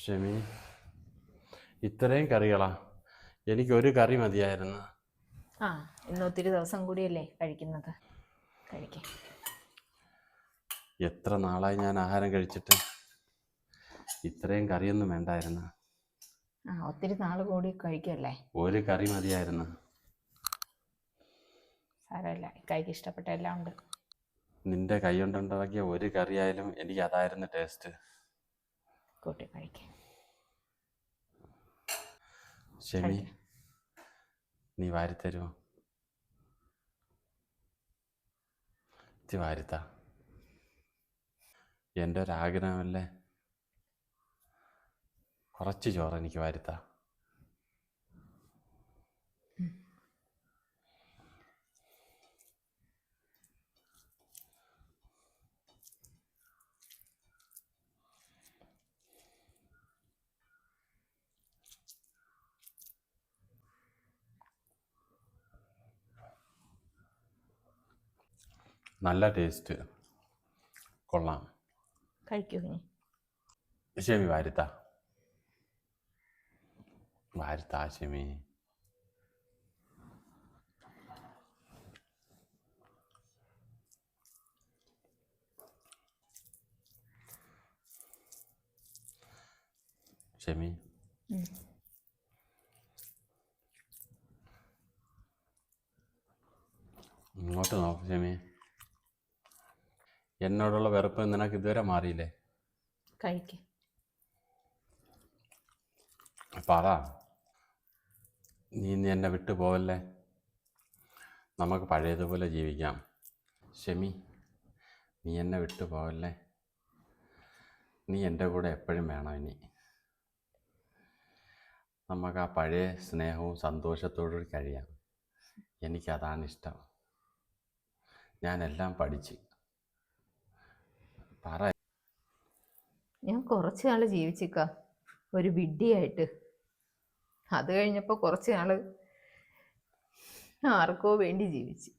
ഷെമി ഇത്രയും കറികളാ. എനിക്ക് ഒരു കറി മതിയായിരുന്നു. ആ ഇന്ന് ഒത്തിരി ദിവസം കൂടിയല്ലേ കഴിക്കുന്നത്. കഴിക്കാം. എത്ര നാളായി ഞാൻ ആഹാരം കഴിച്ചിട്ട്? ഇത്രയും കറിയൊന്നും വേണ്ടായിരുന്നു. ആ ഒത്തിരി നാൾ കൂടി കഴിക്കല്ലേ? ഒരു കറി മതിയായിരുന്നു. സാരമില്ല കൈക്ക് ഇഷ്ടപ്പെട്ട എല്ലാം ഉണ്ട്. നിന്റെ കൈ കൊണ്ടുണ്ടാക്കിയ ഒരു കറിയായാലും എനിക്ക് അതായിരുന്നു ടേസ്റ്റ് കൂട്ടി കഴിക്കാം. ഷെമി. നീ വാരിത്തരുമോ ഇച്ചി വാരിത്ത. എന്റെ ഒരാഗ്രഹമല്ലേ കുറച്ച് ചോറ് എനിക്ക് വാരിത്ത. നല്ല ടേസ്റ്റ്. കൊള്ളാം. കഴിക്കൂ ഇനി ഷെമി വാരിത്ത. വാരിത്ത ഷെമി. ഷെമി. ഉം. ഇങ്ങോട്ട് നോക്ക് ഷെമി. എന്നോടുള്ള വെറുപ്പ് നിനക്ക് ഇതുവരെ മാറിയില്ലേ? കഴിക്ക്. പറ നീ നീ എന്നെ വിട്ടു പോവല്ലേ? നമുക്ക് പഴയതുപോലെ ജീവിക്കാം. ഷെമി നീ എന്നെ വിട്ടു പോവല്ലേ? നീ എന്റെ കൂടെ എപ്പോഴും വേണം ഇനി. നമുക്ക് ആ പഴയ സ്നേഹവും സന്തോഷത്തോടുകൂടി കഴിയാം. എനിക്കതാണ് ഇഷ്ടം. ഞാനെല്ലാം പഠിച്ച്. പറ. ഞാൻ കുറച്ച് നാൾ ജീവിച്ചിക്ക. ഒരു വിഡ്ഢിയായിട്ട്. അത് കഴിഞ്ഞപ്പോൾ കുറച്ച് നാൾ ആർക്കോ വേണ്ടി ജീവിച്ചു.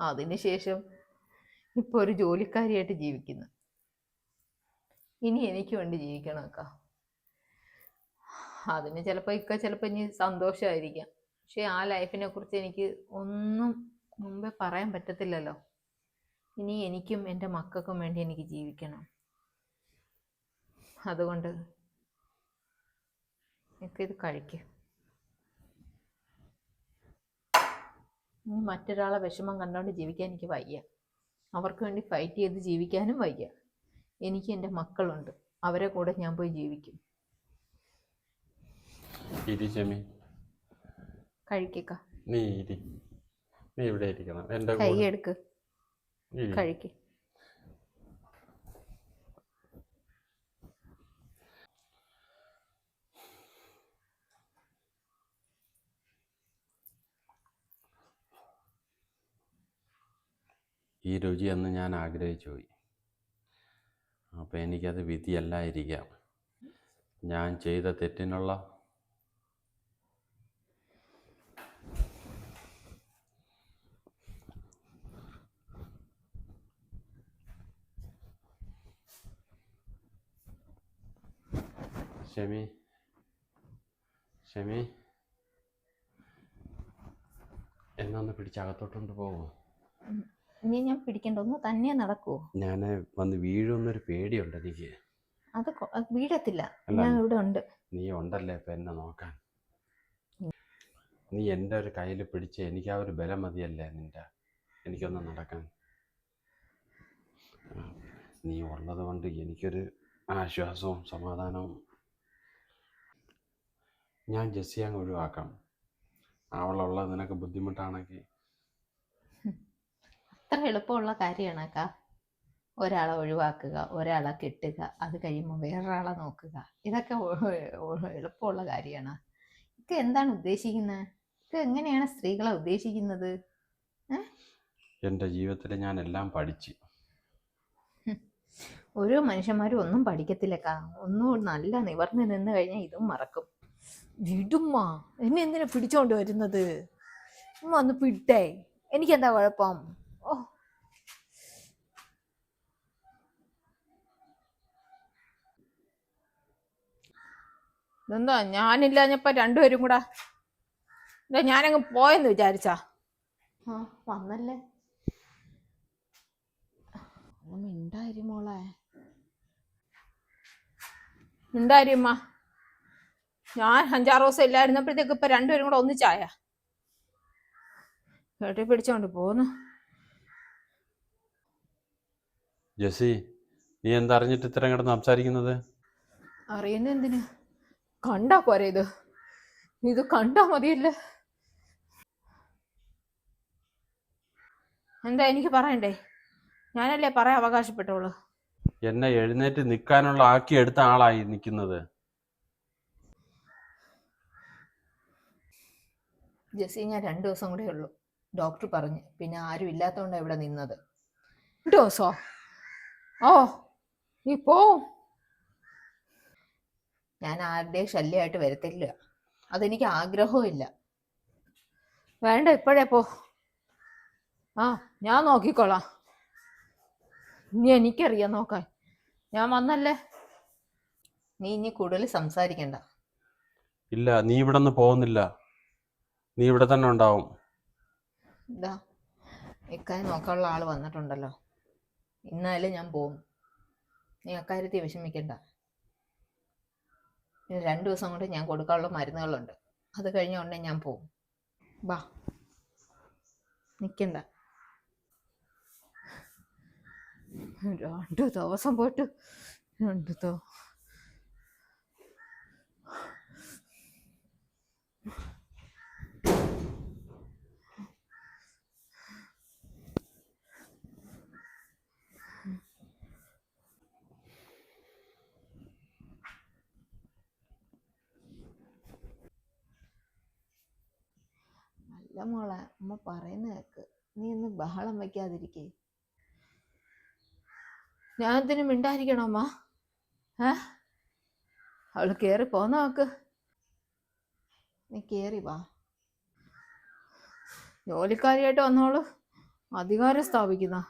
അതിനുശേഷം ഇപ്പോൾ ഒരു ജോലിക്കാരിയായിട്ട് ജീവിക്കുന്നു. ഇനി എനിക്ക് വേണ്ടി ജീവിക്കണം അക്ക അതിന് ചിലപ്പോൾ ഇക്ക ചിലപ്പോൾ ഇനി സന്തോഷമായിരിക്കാം പക്ഷെ ആ ലൈഫിനെ കുറിച്ച് എനിക്ക് ഒന്നും മുമ്പേ പറയാൻ പറ്റത്തില്ലല്ലോ. ഇനി എനിക്കും എന്റെ മക്കൾക്കും വേണ്ടി എനിക്ക് ജീവിക്കണം. അതുകൊണ്ട് എനിക്ക് ഇത് കഴിക്കും. ഇനി മറ്റൊരാളെ വിഷമം കണ്ടുകൊണ്ട് ജീവിക്കാൻ എനിക്ക് വയ്യ. അവർക്ക് വേണ്ടി ഫൈറ്റ് ചെയ്ത് ജീവിക്കാനും വയ്യ. എനിക്ക് എന്റെ മക്കളുണ്ട്. അവരെ കൂടെ ഞാൻ പോയി ജീവിക്കും. ഇരി ഷെമി കഴിക്കുക നീ ഇരി. നീ ഇവിടെ ഇരിക്കണം. എന്റെ കൈ കൂടെ എടുക്ക്. ഇരി. കഴിക്ക്. ഈ രുചി എന്ന് ഞാൻ ആഗ്രഹിച്ചു പോയി. അപ്പോൾ എനിക്കത് വിധിയല്ലായിരിക്കാം. ഞാൻ ചെയ്ത തെറ്റിനുള്ള ഷെമി ഷെമി എന്നൊന്ന് പിടിച്ചകത്തോട്ടുണ്ട് പോവോ? ഇനി ഞാൻ പിടിക്കണ്ട ഒന്ന് തന്നെ നടക്കുവോ ഞാൻ വന്ന് വീഴുമെന്നൊരു പേടിയുണ്ട് എനിക്ക്. അത് കൊ- അത് വീഴത്തില്ല. അല്ല. ഞാൻ ഇവിടെ ഉണ്ട്. നീ ഉണ്ടല്ലേ ഇപ്പൊ എന്നെ നോക്കാൻ? നീ എന്റെ ഒരു കയ്യിൽ പിടിച്ച് എനിക്ക് ആ ഒരു ബലം മതിയല്ലേ നിന്റെ എനിക്കൊന്ന് നടക്കാൻ. ആ, നീ ഉള്ളത് കൊണ്ട് എനിക്കൊരു ആശ്വാസവും സമാധാനവും ഞാൻ ജസ്സി അങ്ങ് ഒഴിവാക്കാം അവളുള്ളത് നിനക്ക് ബുദ്ധിമുട്ടാണെങ്കിൽ. അത്ര എളുപ്പമുള്ള കാര്യമാണ് അക്ക. ഒരാളെ ഒഴിവാക്കുക ഒരാളെ കെട്ടുക അത് കഴിയുമ്പോൾ വേറൊരാളെ നോക്കുക. ഇതൊക്കെ എളുപ്പമുള്ള കാര്യമാണ്. ഇത് എന്താണ് ഉദ്ദേശിക്കുന്നത്? ഇത് എങ്ങനെയാണ് സ്ത്രീകളെ ഉദ്ദേശിക്കുന്നത്? എന്റെ ജീവിതത്തിൽ ഞാൻ എല്ലാം പഠിച്ചു. ഓരോ മനുഷ്യന്മാരും ഒന്നും പഠിക്കത്തില്ലക്കാ ഒന്നും നല്ല നിവർന്ന് നിന്ന് കഴിഞ്ഞാൽ ഇതും മറക്കും. വിടുമ്മ. എന്നെ എന്തിനാ പിടിച്ചോണ്ട് വരുന്നത്? ഉമ്മ ഒന്ന് പിട്ടേ. എനിക്കെന്താ കുഴപ്പം? ഓ. ഇതെന്താ? ഞാനില്ലാഞ്ഞപ്പോ രണ്ടുപേരും കൂടാ എന്താ ഞാനങ്ങ് പോയെന്ന് വിചാരിച്ചാ. ആ വന്നല്ലേ. മിണ്ടായിരി മോളെ. മിണ്ടായിരിമ്മ ഞാൻ അഞ്ചാറ് ദിവസം ഇല്ലായിരുന്നപ്പോഴത്തേക്ക് ഇപ്പൊ രണ്ടുപേരും കൂടെ ഒന്നിച്ചായ കേട്ടി പിടിച്ചോണ്ട് പോന്നു ജെസി നീ എന്തറിഞ്ഞിട്ട് ഇത്രയും കിടന്ന് സംസാരിക്കുന്നത്? അറിയുന്ന എന്തിന്? കണ്ടാ പോരെ ഇത്. ഇത് കണ്ടാ മതിയല്ലേ? എന്താ എനിക്ക് പറയണ്ടേ? ഞാനല്ലേ പറയാൻ അവകാശപ്പെട്ടോളൂ? എന്നെ എഴുന്നേറ്റ് നിൽക്കാനുള്ള ആക്കി എടുത്ത ആളായി നിൽക്കുന്നത് ജെസ്സി ഞാൻ രണ്ടു ദിവസം കൂടെ ഉള്ളൂ. ഡോക്ടർ പറഞ്ഞു. പിന്നെ ആരും ഇല്ലാത്തതുകൊണ്ടാണ് ഇവിടെ നിന്നത്. രണ്ടു ദിവസോ? ഓ നീ പോ. ഞാൻ ആരുടെയും ശല്യമായിട്ട് വരത്തില്ല. അതെനിക്ക് ആഗ്രഹവും ഇല്ല. വേണ്ട ഇപ്പോഴേ പോ. ആ ഞാൻ നോക്കിക്കോളാം. ഇനി എനിക്കറിയാം നോക്കാൻ. ഞാൻ വന്നല്ലേ? നീ ഇനി കൂടുതൽ സംസാരിക്കണ്ട. ഇല്ല നീ ഇവിടെ നിന്ന് പോകുന്നില്ല. നീ ഇവിടെ തന്നെ ഉണ്ടാവും. ഇക്കാര്യം നോക്കാനുള്ള ആൾ വന്നിട്ടുണ്ടല്ലോ. ഇന്നായാലും ഞാൻ പോവും. നീ അക്കാര്യത്തിൽ വിഷമിക്കണ്ട. ഇനി രണ്ട് ദിവസം കൊണ്ട് ഞാൻ കൊടുക്കാനുള്ള മരുന്നുകളുണ്ട്. അത് കഴിഞ്ഞ ഉടനെ ഞാൻ പോവും. ബാ. നിൽക്കണ്ട രണ്ട് ദിവസം പോയിട്ട് രണ്ട് ദിവസം അല്ല മോളെ അമ്മ പറയുന്ന കേക്ക്. നീ ഒന്ന് ബഹളം വയ്ക്കാതിരിക്കേ ഞാൻ ഇതിന് മിണ്ടായിരിക്കണോ അമ്മ? ഏ? അവൾ കയറി പോന്ന നോക്ക് നീ കയറി വാ. ജോലിക്കാരിയായിട്ട് വന്നോൾ. അധികാരം സ്ഥാപിക്കുന്ന.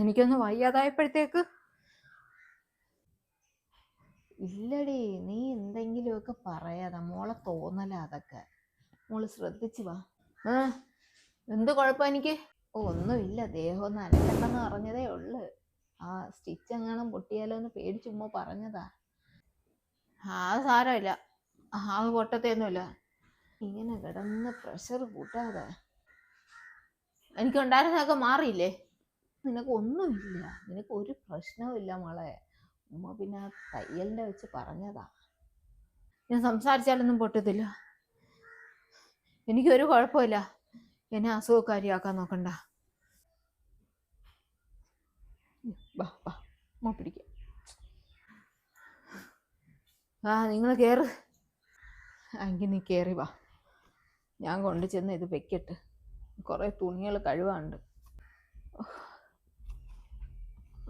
എനിക്കൊന്ന് വയ്യാതായപ്പോഴത്തേക്ക് ഇല്ലടി നീ എന്തെങ്കിലുമൊക്കെ പറയാതെ. മോളെ തോന്നല അതൊക്കെ. മോൾ ശ്രദ്ധിച്ചു വാ. എന്ത് കുഴപ്പം എനിക്ക്? ഓ ഒന്നുമില്ല. ദേഹം ഒന്ന് അനക്കണ്ടെന്ന് പറഞ്ഞതേ ഉള്ളു. ആ സ്റ്റിച്ച് എങ്ങാനും പൊട്ടിയാലോ എന്ന് പേടിച്ചുമ്മ പറഞ്ഞതാ. ആ സാരമില്ല. ആ, പൊട്ടത്തേന്നുമില്ല ഇങ്ങനെ കിടന്ന് പ്രഷർ കൂട്ടാതെ. എനിക്കുണ്ടായിരുന്നതൊക്കെ മാറിയില്ലേ? നിനക്ക് ഒന്നുമില്ല. നിനക്ക് ഒരു പ്രശ്നവും ഇല്ല മോളെ. ഉമ്മ പിന്നെ തയ്യലിന്റെ വെച്ച് പറഞ്ഞതാ. ഞാൻ സംസാരിച്ചാലൊന്നും പൊട്ടത്തില്ല. എനിക്കൊരു കുഴപ്പമില്ല. എന്നെ അസുഖക്കാരിയാക്കാൻ നോക്കണ്ട. ബാ ബാ പിടിക്കാം. ആ നിങ്ങൾ കയറ് എങ്കിൽ നീ കയറി വാ. ഞാൻ കൊണ്ടു ചെന്ന് ഇത് വെക്കട്ട്. കുറേ തുണികൾ കഴുകാനുണ്ട്.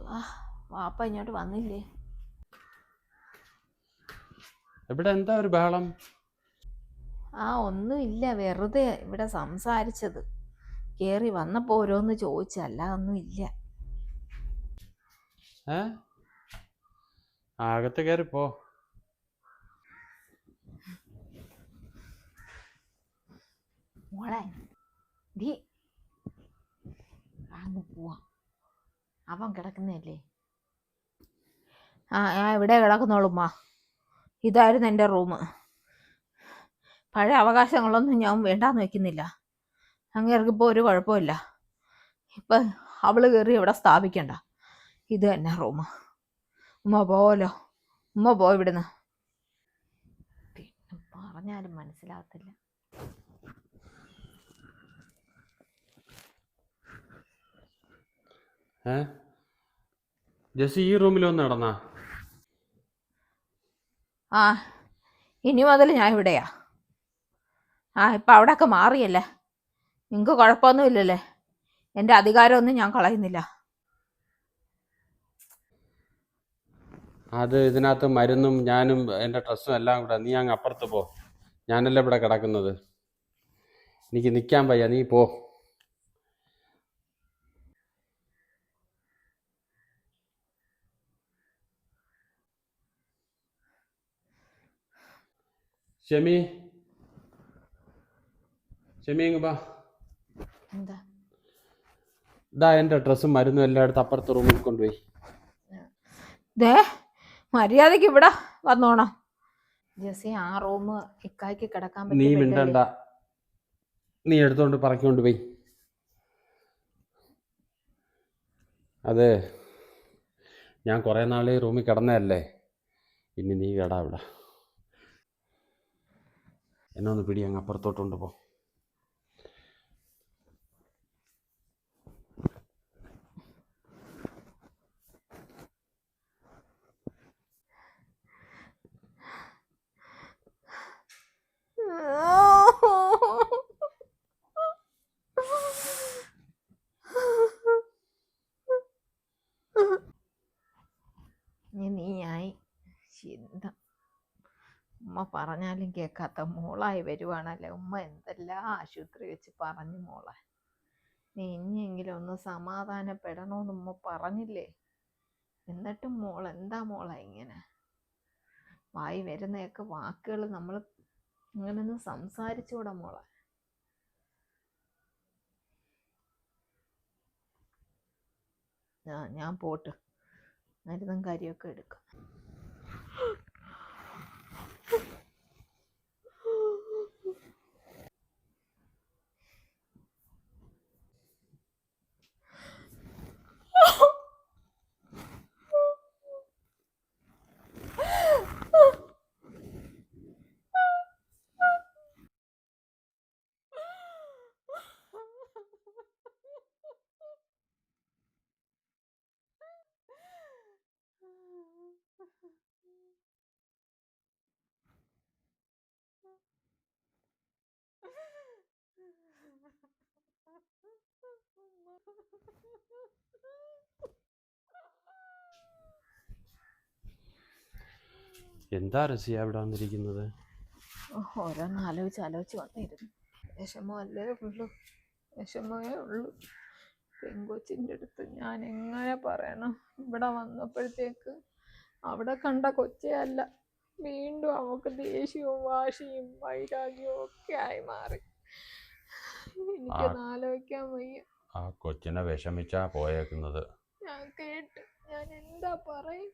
ആ. വാപ്പ ഇങ്ങോട്ട് വന്നില്ലേ? ഇവിടെ എന്താ ഒരു ബഹളം? ആ ഒന്നുമില്ല വെറുതെ ഇവിടെ സംസാരിച്ചത്. കേറി വന്നപ്പോ ഓരോന്ന് ചോദിച്ചല്ല ഒന്നുമില്ല ഏ? ആകത്ത് കേറി കയറി പോ. മോളെ അങ്ങ് പോവാം. അവൻ കിടക്കുന്നതല്ലേ? ആ ഞാൻ ഇവിടെ കിടക്കുന്നോളുമ്മാ. ഇതായിരുന്നു എന്റെ റൂം. പഴയ അവകാശങ്ങളൊന്നും ഞാൻ വേണ്ടാന്ന് വെക്കുന്നില്ല. അങ്ങേർക്ക് ഇപ്പോൾ ഒരു കുഴപ്പമില്ല. ഇപ്പം അവൾ കയറി ഇവിടെ സ്ഥാപിക്കണ്ട. ഇത് തന്നെ റൂം. ഉമ്മ പോലോ ഉമ്മ പോ ഇവിടുന്ന്. പിന്നെ പറഞ്ഞാലും മനസ്സിലാകത്തില്ല ജെസ്സി ഈ റൂമിൽ നടന്നാ ആ ഇനി മുതൽ ഞാൻ ഇവിടെയാ. ആ ഇപ്പം അവിടെയൊക്കെ മാറിയല്ലേ? നിങ്ങൾക്ക് കുഴപ്പമൊന്നുമില്ലല്ലേ എന്റെ അധികാരമൊന്നും ഞാൻ കളയുന്നില്ല. അത് ഇതിനകത്ത് മരുന്നും ഞാനും എന്റെ ഡ്രസ്സും എല്ലാം കൂടെ നീ അങ്ങ് അപ്പുറത്ത് പോ. ഞാനല്ലേ ഇവിടെ കിടക്കുന്നത്. എനിക്ക് നിൽക്കാൻ വയ്യ നീ പോ. ഷെമി. ഷെമി ഇങ്ങ് വാ. എന്താ? ഇതാ എന്റെ ഡ്രസ്സും മരുന്നും എല്ലായിടത്തും അപ്പുറത്തെ റൂമിൽ കൊണ്ടുപോയി. ദേ മര്യാദയ്ക്ക് ഇവിടെ വന്നോണം. ജെസ്സി ആ റൂം ഇക്കായ്ക്ക് കിടക്കാൻ നീ പറ്റിയ മിണ്ടണ്ട? നീ എടുത്തോണ്ട് പറക്കൊണ്ട് പോയി. അതെ. ഞാൻ കുറേ നാൾ ഈ റൂമിൽ കിടന്നതല്ലേ. ഇനി നീ കേടാ ഇവിടെ. എന്നെ ഒന്ന് പിടി അങ്ങ് അപ്പുറത്തോട്ട് കൊണ്ടുപോ ഉമ്മ പറഞ്ഞാലും കേൾക്കാത്ത മോളായി വരുവാണല്ലേ? ഉമ്മ എന്തെല്ലാം ആശുപത്രി വെച്ച് പറഞ്ഞു മോളെ. നീ ഇനിയെങ്കിലും ഒന്ന് സമാധാനപ്പെടണമെന്ന് ഉമ്മ പറഞ്ഞില്ലേ? എന്നിട്ടും മോൾ എന്താ മോളെ ഇങ്ങനെ? വായി വരുന്നതൊക്കെ വാക്കുകൾ നമ്മൾ ഇങ്ങനൊന്ന് സംസാരിച്ചുകൂടാ മോളെ. ഞാൻ പോട്ട്. മരുന്നും കാര്യമൊക്കെ എടുക്കാം. എന്താ റസിയ അവിടെ വന്നിരിക്കുന്നത്? ഓരോന്ന് ആലോചിച്ച് ആലോചിച്ച് വന്നിരുന്നു. വിഷമമല്ലേ ഉള്ളൂ. വിഷമമേ ഉള്ളൂ. പെങ്കൊച്ചിന്റെ അടുത്ത് ഞാൻ എങ്ങനെ പറയണം? ഇവിടെ വന്നപ്പോഴത്തേക്ക് അവിടെ കണ്ട കൊച്ചയല്ല വീണ്ടും അവൾക്ക് ദേഷ്യവും വാശിയും വൈരാഗ്യവും ഒക്കെ ആയി മാറി. എനിക്കൊന്ന് ആലോചിക്കാൻ വയ്യ. ആ കൊച്ചിനെ വിഷമിച്ചാ പോയേക്കുന്നത്. ഞാൻ കേട്ട് ഞാൻ എന്താ പറയും?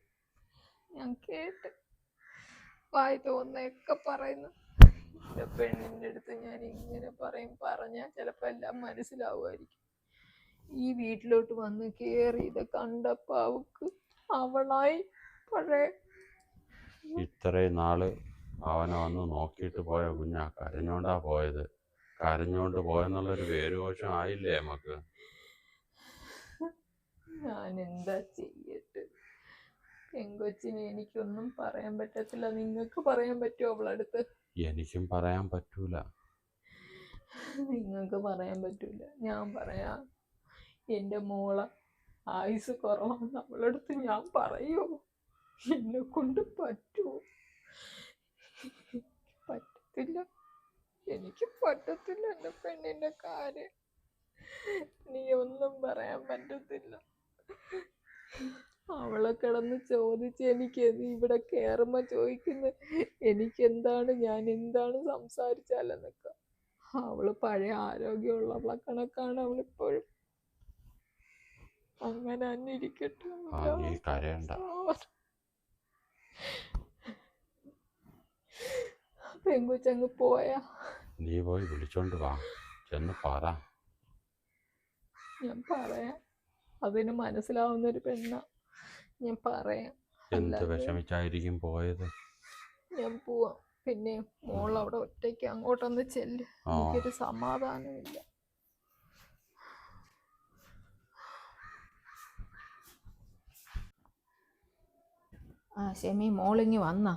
ഞാൻ കേട്ട്. വായി തോന്നൊക്കെ പറയുന്നു. എന്റെ പെണ്ണിന്റെ അടുത്ത് ഞാൻ ഇങ്ങനെ പറയും പറഞ്ഞാൽ ചിലപ്പോൾ എല്ലാം മനസ്സിലാവുമായിരിക്കും. ഈ വീട്ടിലോട്ട് വന്ന് കയറി ഇത് കണ്ടപ്പോൾ അവക്ക് അവളായി പഴയ ഇത്രയും നാൾ അവനെ വന്ന് നോക്കിയിട്ട് പോയ കുഞ്ഞാ. കരഞ്ഞോണ്ടാ പോയത്. കരഞ്ഞോണ്ട് പോയെന്നുള്ളൊരു പേരുദോഷം ആയില്ലേ നമുക്ക് ഞാൻ എന്താ ചെയ്യട്ടെ? പെങ്കൊച്ചിനെ എനിക്കൊന്നും പറയാൻ പറ്റത്തില്ല. നിങ്ങൾക്ക് പറയാൻ പറ്റുമോ അവളടുത്ത്? എനിക്കും പറയാൻ പറ്റൂല. നിങ്ങൾക്ക് പറയാൻ പറ്റൂല. ഞാൻ പറയാ. എന്റെ മോളെ ആയുസ് കുറവാണ് അവളടുത്ത് ഞാൻ പറയോ. എന്നെ കൊണ്ട് പറ്റുമോ പറ്റത്തില്ല. എനിക്ക് പറ്റത്തില്ല എന്റെ പെണ്ണിന്റെ കാര്യം. നീ ഒന്നും പറയാൻ പറ്റത്തില്ല. അവളെ കിടന്ന് ചോദിച്ച് എനിക്ക് ഇവിടെ കേറുമ്പ ചോദിക്കുന്നത് എനിക്ക് എന്താണ് ഞാൻ എന്താണ് സംസാരിച്ചാലെന്നൊക്കെ. അവൾ പഴയ ആരോഗ്യമുള്ളവളെ കണക്കാണ് അവളിപ്പോഴും. അങ്ങനെ തന്നെ ഇരിക്കട്ടെ കരയണ്ട. പെങ്കുച്ചങ്ങ് പോയാ. നീ പോയി വിളിച്ചോണ്ട് വാ. ചെന്ന് പറ ഞാൻ പറയാം. അതിന് മനസ്സിലാവുന്ന ഒരു പെണ്ണ. ഞാൻ പറയാം. എന്ത് വിഷമിച്ചായിരിക്കും പോയത്? ഞാൻ പോവാം. പിന്നെ മോൾ അവിടെ ഒറ്റയ്ക്ക് അങ്ങോട്ടൊന്ന് ചെല്ല്. എനിക്കൊരു സമാധാനമില്ല. ആ ഷെമി മോളിങ്ങി വന്ന.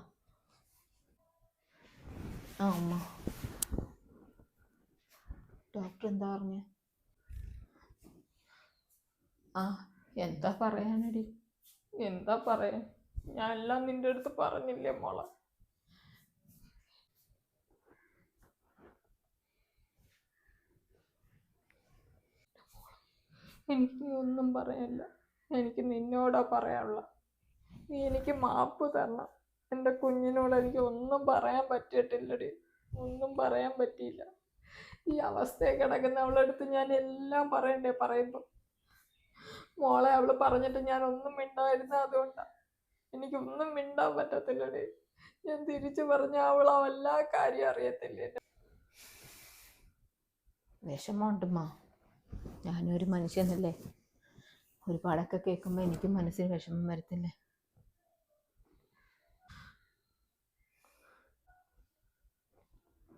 ആ അമ്മ ഡോക്ടർ എന്താ പറഞ്ഞു? ആ എന്താ പറയാനടി? എന്താ പറയാൻ ഞാൻ എല്ലാം നിന്റെ അടുത്ത് പറഞ്ഞില്ലേ മോളെ? എനിക്ക് ഒന്നും പറയാനില്ല എനിക്ക് നിന്നോടാ പറയാനുള്ള. നീ എനിക്ക് മാപ്പ് തരണം. എന്റെ കുഞ്ഞിനോട് എനിക്ക് ഒന്നും പറയാൻ പറ്റിയിട്ടില്ലടി. ഒന്നും പറയാൻ പറ്റിയില്ല. ഈ അവസ്ഥയെ കിടക്കുന്ന അവളടുത്ത് ഞാൻ എല്ലാം പറയണ്ടേ? പറയുമ്പോൾ മോളെ അവൾ പറഞ്ഞിട്ട് ഞാൻ ഒന്നും മിണ്ടായിരുന്ന അതുകൊണ്ടാ. എനിക്കൊന്നും മിണ്ടാൻ പറ്റത്തില്ലടേ. ഞാൻ തിരിച്ചു പറഞ്ഞ അവൾ എല്ലാ കാര്യം അറിയത്തില്ലേ? വിഷമമുണ്ടമ്മ. ഞാനൊരു മനുഷ്യനല്ലേ? ഒരുപാടൊക്കെ കേൾക്കുമ്പോൾ എനിക്കും മനസ്സിന് വിഷമം വരത്തില്ലേ?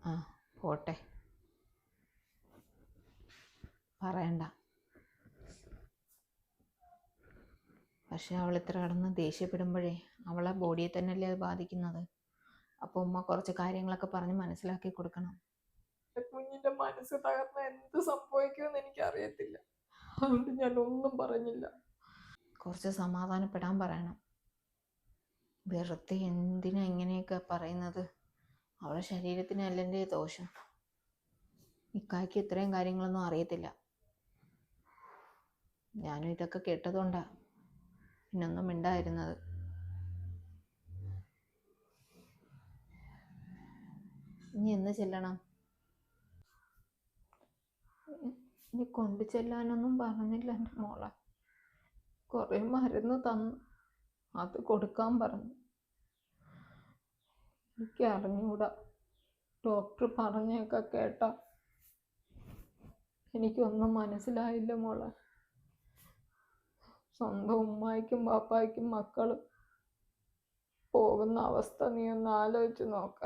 ആ പോട്ടെ. പറയണ്ട. പക്ഷെ അവൾ ഇത്ര കടന്ന് ദേഷ്യപ്പെടുമ്പോഴേ അവളെ ബോഡിയെ തന്നെയല്ലേ അത് ബാധിക്കുന്നത്? അപ്പോൾ ഉമ്മ കുറച്ച് കാര്യങ്ങളൊക്കെ പറഞ്ഞ് മനസ്സിലാക്കി കൊടുക്കണം. കുഞ്ഞിന്റെ മനസ്സ് തകർന്ന എന്ത് സംഭവിക്കുമെന്ന് എനിക്ക് അറിയത്തില്ല അതുകൊണ്ട് ഞാൻ ഒന്നും പറഞ്ഞില്ല. കുറച്ച് സമാധാനപ്പെടാൻ പറയണം. വെറുതെ എന്തിനാ ഇങ്ങനെയൊക്കെ പറയുന്നത്? അവളുടെ ശരീരത്തിനല്ലേ ദോഷം? ഇക്കായ്ക്ക് ഇത്രയും കാര്യങ്ങളൊന്നും അറിയത്തില്ല. ഞാനും ഇതൊക്കെ കേട്ടതുകൊണ്ടാ പിന്നൊന്നും മിണ്ടായിരുന്നത് ഇനി എന്ന് ചെല്ലണം? ഇനി കൊണ്ടു ചെല്ലാനൊന്നും പറഞ്ഞില്ല എന്റെ മോളെ. കുറേ മരുന്ന് തന്നു. അത് കൊടുക്കാൻ പറഞ്ഞു. എനിക്ക് അറിഞ്ഞൂടാ. ഡോക്ടർ പറഞ്ഞൊക്കെ കേട്ടാ എനിക്കൊന്നും മനസ്സിലായില്ല മോളെ. സ്വന്തം ഉമ്മായിക്കും പാപ്പായ്ക്കും മക്കളും പോകുന്ന അവസ്ഥ നീ ഒന്ന് ആലോചിച്ച് നോക്ക.